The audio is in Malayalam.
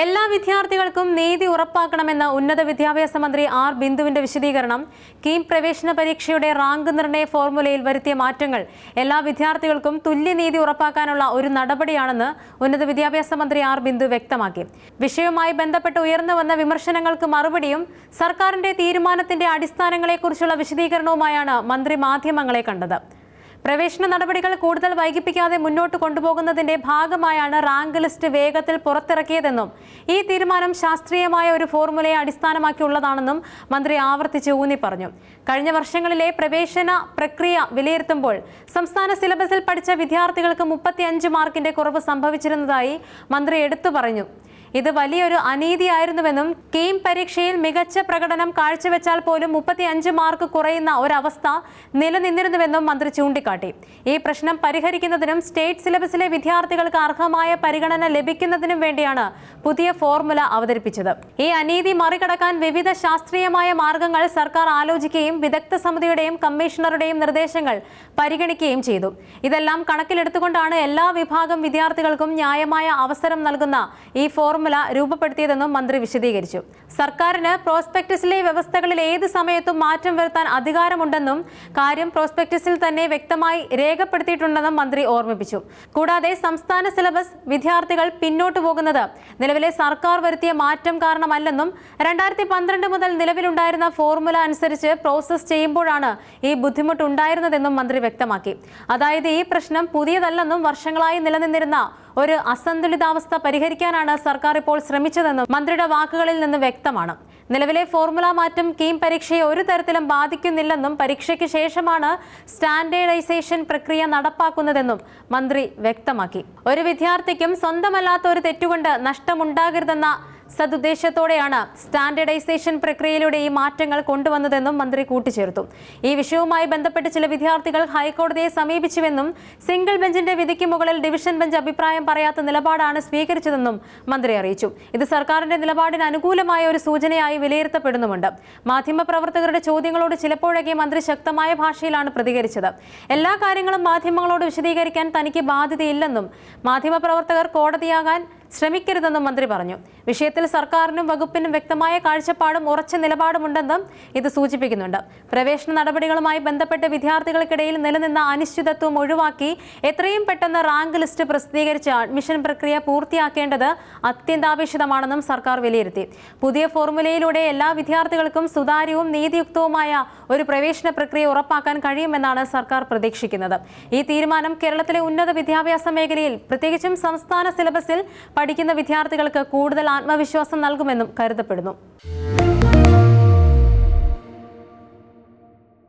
എല്ലാ വിദ്യാർത്ഥികൾക്കും നീതി ഉറപ്പാക്കണമെന്ന ഉന്നത വിദ്യാഭ്യാസ മന്ത്രി ആർ ബിന്ദുവിന്റെ വിശദീകരണം. കീം പ്രവേശന പരീക്ഷയുടെ റാങ്ക് നിർണയ ഫോർമുലയിൽ വരുത്തിയ മാറ്റങ്ങൾ എല്ലാ വിദ്യാർത്ഥികൾക്കും തുല്യനീതി ഉറപ്പാക്കാനുള്ള ഒരു നടപടിയാണെന്ന് ഉന്നത വിദ്യാഭ്യാസ മന്ത്രി ആർ ബിന്ദു വ്യക്തമാക്കി. വിഷയവുമായി ബന്ധപ്പെട്ട് ഉയർന്നു വന്ന വിമർശനങ്ങൾക്ക് മറുപടിയും സർക്കാരിന്റെ തീരുമാനത്തിന്റെ അടിസ്ഥാനങ്ങളെക്കുറിച്ചുള്ള വിശദീകരണവുമായാണ് മന്ത്രി മാധ്യമങ്ങളെ കണ്ടത്. പ്രവേശന നടപടികൾ കൂടുതൽ വൈകിപ്പിക്കാതെ മുന്നോട്ട് കൊണ്ടുപോകുന്നതിന്റെ ഭാഗമായാണ് റാങ്ക് ലിസ്റ്റ് വേഗത്തിൽ പുറത്തിറക്കിയതെന്നും ഈ തീരുമാനം ശാസ്ത്രീയമായ ഒരു ഫോർമുലയെ അടിസ്ഥാനമാക്കിയുള്ളതാണെന്നും മന്ത്രി ആവർത്തിച്ച് ഊന്നി പറഞ്ഞു കഴിഞ്ഞ വർഷങ്ങളിലെ പ്രവേശന പ്രക്രിയ വിലയിരുത്തുമ്പോൾ സംസ്ഥാന സിലബസിൽ പഠിച്ച വിദ്യാർത്ഥികൾക്ക് മുപ്പത്തിയഞ്ച് മാർക്കിന്റെ കുറവ് സംഭവിച്ചിരുന്നതായി മന്ത്രി എടുത്തു പറഞ്ഞു. ഇത് വലിയൊരു അനീതിയായിരുന്നുവെന്നും കെയിം പരീക്ഷയിൽ മികച്ച പ്രകടനം കാഴ്ചവെച്ചാൽ പോലും മുപ്പത്തിയഞ്ച് മാർക്ക് കുറയുന്ന ഒരവസ്ഥ നിലനിന്നിരുന്നുവെന്നും മന്ത്രി ചൂണ്ടിക്കാട്ടി. ഈ പ്രശ്നം പരിഹരിക്കുന്നതിനും സ്റ്റേറ്റ് സിലബസിലെ വിദ്യാർത്ഥികൾക്ക് അർഹമായ പരിഗണന ലഭിക്കുന്നതിനും വേണ്ടിയാണ് പുതിയ ഫോർമുല അവതരിപ്പിച്ചത്. ഈ അനീതി മറികടക്കാൻ വിവിധ ശാസ്ത്രീയമായ മാർഗങ്ങൾ സർക്കാർ ആലോചിക്കുകയും വിദഗ്ധ സമിതിയുടെയും കമ്മീഷണറുടെയും നിർദ്ദേശങ്ങൾ പരിഗണിക്കുകയും ചെയ്തു. ഇതെല്ലാം കണക്കിലെടുത്തുകൊണ്ടാണ് എല്ലാ വിഭാഗം വിദ്യാർത്ഥികൾക്കും ന്യായമായ അവസരം നൽകുന്ന ഈ ഫോർമുല രൂപപ്പെടുത്തിയതെന്നും മന്ത്രി വിശദീകരിച്ചു. സർക്കാരിന് പ്രോസ്പെക്ടസിലെ വ്യവസ്ഥകളിൽ ഏത് സമയത്തും മാറ്റം വരുത്താൻ അധികാരമുണ്ടെന്നും കാര്യം പ്രോസ്പെക്ടസിൽ തന്നെ വ്യക്തമായി രേഖപ്പെടുത്തിയിട്ടുണ്ടെന്നും മന്ത്രി ഓർമ്മിപ്പിച്ചു. കൂടാതെ സംസ്ഥാന സിലബസ് വിദ്യാർത്ഥികൾ പിന്നോട്ടു പോകുന്നത് നിലവിലെ സർക്കാർ വരുത്തിയ മാറ്റം കാരണമല്ലെന്നും രണ്ടായിരത്തി പന്ത്രണ്ട് മുതൽ നിലവിലുണ്ടായിരുന്ന ഫോർമുല അനുസരിച്ച് പ്രോസസ് ചെയ്യുമ്പോഴാണ് ഈ ബുദ്ധിമുട്ടുണ്ടായിരുന്നതെന്നും മന്ത്രി വ്യക്തമാക്കി. അതായത് ഈ പ്രശ്നം പുതിയതല്ലെന്നും വർഷങ്ങളായി നിലനിന്നിരുന്ന ഒരു അസന്തുലിതാവസ്ഥ പരിഹരിക്കാനാണ് സർക്കാർ ഇപ്പോൾ ശ്രമിച്ചതെന്നും മന്ത്രിയുടെ വാക്കുകളിൽ നിന്ന് വ്യക്തമാണ്. നിലവിലെ ഫോർമുല മാറ്റം കീം പരീക്ഷയെ ഒരു തരത്തിലും ബാധിക്കുന്നില്ലെന്നും പരീക്ഷയ്ക്ക് ശേഷമാണ് സ്റ്റാൻഡേർഡൈസേഷൻ പ്രക്രിയ നടപ്പാക്കുന്നതെന്നും മന്ത്രി വ്യക്തമാക്കി. ഒരു വിദ്യാർത്ഥിക്കും സ്വന്തമല്ലാത്ത ഒരു തെറ്റുകൊണ്ട് നഷ്ടമുണ്ടാകരുതെന്ന സതുദ്ദേശത്തോടെയാണ് സ്റ്റാൻഡേർഡൈസേഷൻ പ്രക്രിയയിലൂടെ ഈ മാറ്റങ്ങൾ കൊണ്ടുവന്നതെന്നും മന്ത്രി കൂട്ടിച്ചേർത്തു. ഈ വിഷയവുമായി ബന്ധപ്പെട്ട് ചില വിദ്യാർത്ഥികൾ ഹൈക്കോടതിയെ സമീപിച്ചുവെന്നും സിംഗിൾ ബെഞ്ചിന്റെ വിധിക്ക് മുകളിൽ ഡിവിഷൻ ബെഞ്ച് അഭിപ്രായം പറയാത്ത നിലപാടാണ് സ്വീകരിച്ചതെന്നും മന്ത്രി അറിയിച്ചു. ഇത് സർക്കാരിന്റെ നിലപാടിന് അനുകൂലമായ ഒരു സൂചനയായി വിലയിരുത്തപ്പെടുന്നുമുണ്ട്. മാധ്യമപ്രവർത്തകരുടെ ചോദ്യങ്ങളോട് ചിലപ്പോഴൊക്കെ മന്ത്രി ശക്തമായ ഭാഷയിലാണ് പ്രതികരിച്ചത്. എല്ലാ കാര്യങ്ങളും മാധ്യമങ്ങളോട് വിശദീകരിക്കാൻ തനിക്ക് ബാധ്യതയില്ലെന്നും മാധ്യമപ്രവർത്തകർ കോടതിയാകാൻ ശ്രമിക്കരുതെന്നും മന്ത്രി പറഞ്ഞു. വിഷയത്തിൽ സർക്കാരിനും വകുപ്പിനും വ്യക്തമായ കാഴ്ചപ്പാടും ഉറച്ച നിലപാടുമുണ്ടെന്നും ഇത് സൂചിപ്പിക്കുന്നുണ്ട്. പ്രവേശന നടപടികളുമായി ബന്ധപ്പെട്ട് വിദ്യാർത്ഥികൾക്കിടയിൽ നിലനിന്ന അനിശ്ചിതത്വം ഒഴിവാക്കി എത്രയും പെട്ടെന്ന് റാങ്ക് ലിസ്റ്റ് പ്രസിദ്ധീകരിച്ച് അഡ്മിഷൻ പ്രക്രിയ പൂർത്തിയാക്കേണ്ടത് അത്യന്താപേക്ഷിതമാണെന്നും സർക്കാർ വിലയിരുത്തി. പുതിയ ഫോർമുലയിലൂടെ എല്ലാ വിദ്യാർത്ഥികൾക്കും സുതാര്യവും നീതിയുക്തവുമായ ഒരു പ്രവേശന പ്രക്രിയ ഉറപ്പാക്കാൻ കഴിയുമെന്നാണ് സർക്കാർ പ്രതീക്ഷിക്കുന്നത്. ഈ തീരുമാനം കേരളത്തിലെ ഉന്നത വിദ്യാഭ്യാസ മേഖലയിൽ പ്രത്യേകിച്ചും സംസ്ഥാന സിലബസിൽ പഠിക്കുന്ന വിദ്യാർത്ഥികൾക്ക് കൂടുതൽ ആത്മവിശ്വാസം നൽകുമെന്നും കരുതപ്പെടുന്നു.